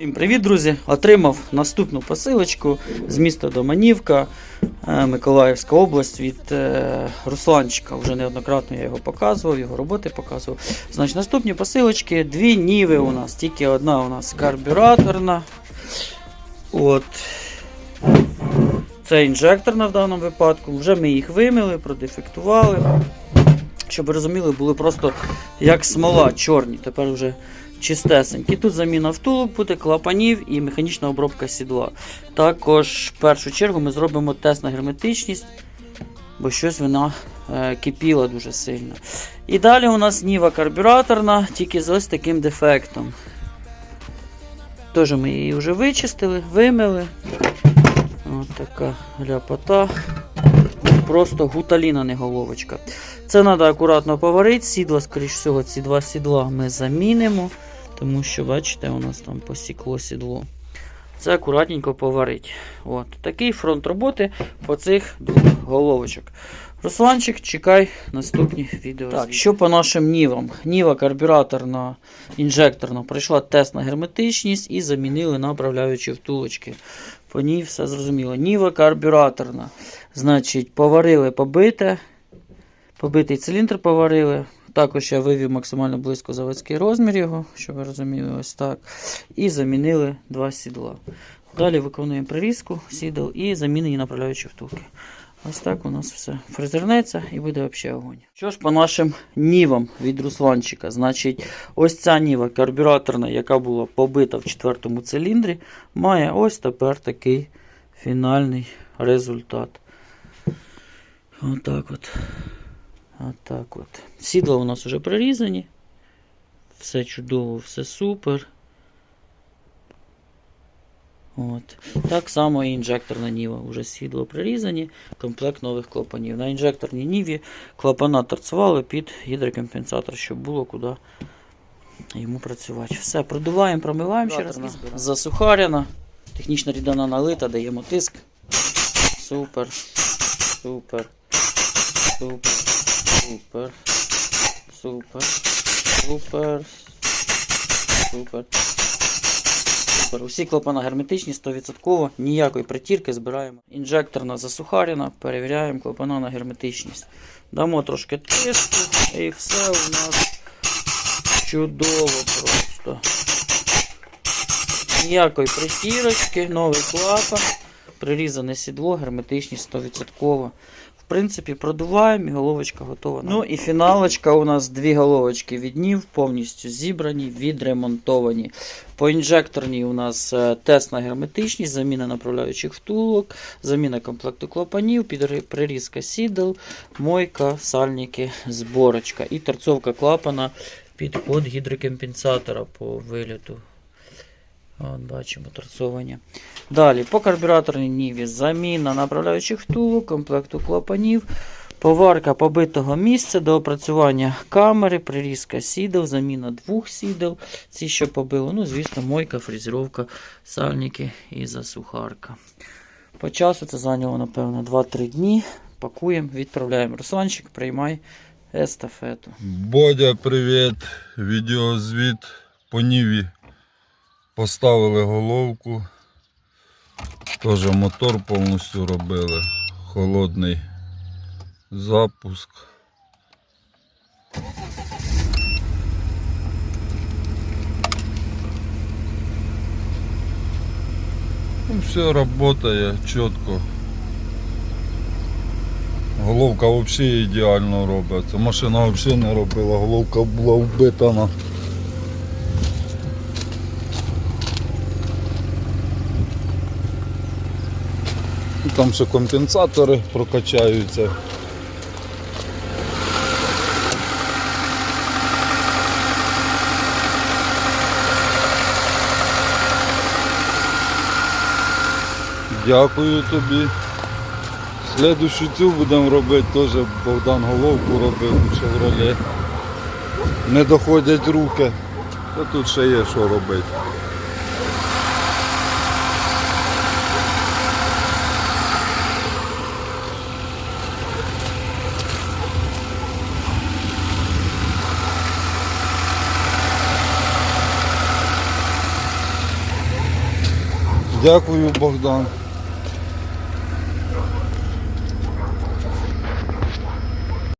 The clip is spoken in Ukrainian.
Всім привіт, друзі! Отримав наступну посилочку з міста Доманівка, е, Миколаївська область від е, Русланчика. Вже неоднократно я його показував, його роботи показував. Значить, наступні посилочки, дві ніви у нас. Тільки одна у нас карбюраторна. От. Це інжекторна в даному випадку. Вже ми їх вимили, продефектували. Щоб ви розуміли, були просто як смола чорні. Тепер вже чистесенькі. Тут заміна втулок буде, клапанів і механічна обробка сідла. Також в першу чергу ми зробимо тест на герметичність, бо щось вона е, кипіла дуже сильно. І далі у нас ніва карбюраторна, тільки з ось таким дефектом. Теж ми її вже вичистили, вимили. Ось така ляпота. Просто гуталіна, не головочка. Це треба акуратно поварити. Сідла, скоріш всього, ці два сідла ми замінимо. Тому що, бачите, у нас там посікло сідло. Це акуратненько поварить. От. Такий фронт роботи по цих двох головочок. Русланчик, чекай наступні відео. Так, що по нашим нівам? Ніва карбюраторна, інжекторна пройшла тест на герметичність і замінили направляючі втулочки. По ній все зрозуміло. Ніва карбюраторна. Значить, поварили побите. Побитий циліндр поварили. Також я вивів максимально близько заводський розмір його, щоб ви розуміли, ось так. І замінили два сідла. Далі виконуємо прирізку сідел і замінені направляючі втулки. Ось так у нас все фрезернеться і буде взагалі огонь. Що ж по нашим нівам від Русланчика? Значить, ось ця ніва карбюраторна, яка була побита в четвертому циліндрі, має ось тепер такий фінальний результат. Отак от. Отак от. Сідла у нас вже прирізані. Все чудово, все супер. От. Так само і інжекторна ніва. Уже сідло прирізані, комплект нових клапанів. На інжекторній ніві клапана торцували під гідрокомпенсатор, щоб було куди йому працювати. Все, продуваємо, промиваємо ще раз. Засухаряна. Технічна рідина налита, даємо тиск. Супер. Супер. Супер. Супер. Супер. Супер. Супер. Супер. Усі клапана герметичні 100%. Ніякої притірки збираємо. Інжекторна засухарена. Перевіряємо клапана на герметичність. Дамо трошки тиску і все у нас чудово просто. Ніякої притірочки, новий клапан, прирізане сідло, герметичність 100%. Принципі, продуваємо і головочка готова. Ну і фіналочка у нас дві головочки від нів, повністю зібрані, відремонтовані. По інжекторній у нас е, тест на герметичність, заміна направляючих втулок, заміна комплекту клапанів, прирізка сідел, мойка, сальники, зборочка і торцовка клапана під ход гідрокомпенсатора по виліту. От, бачимо торцовані. Далі, по карбюраторній ніві заміна направляючих втулок, комплекту клапанів, поварка побитого місця до опрацювання камери, прирізка сідел, заміна двох сідел. Ці, що побило, ну, звісно, мойка, фрезеровка, сальники і засухарка. По часу це зайняло, напевно, 2-3 дні. Пакуємо, відправляємо. Русланчик, приймай естафету. Бодя, привіт. Відеозвіт по Ніві. Поставили головку. Теж мотор повністю робили. Холодний запуск. Ну, все працює чітко. Головка взагалі ідеально робить. Ця машина взагалі не робила, головка була вбита на. Там ще компенсатори прокачаються. Дякую тобі. Слідущу цю будемо робити, теж Богдан головку робив у Шевроле. Не доходять руки, то тут ще є що робити. Дякую, Богдан.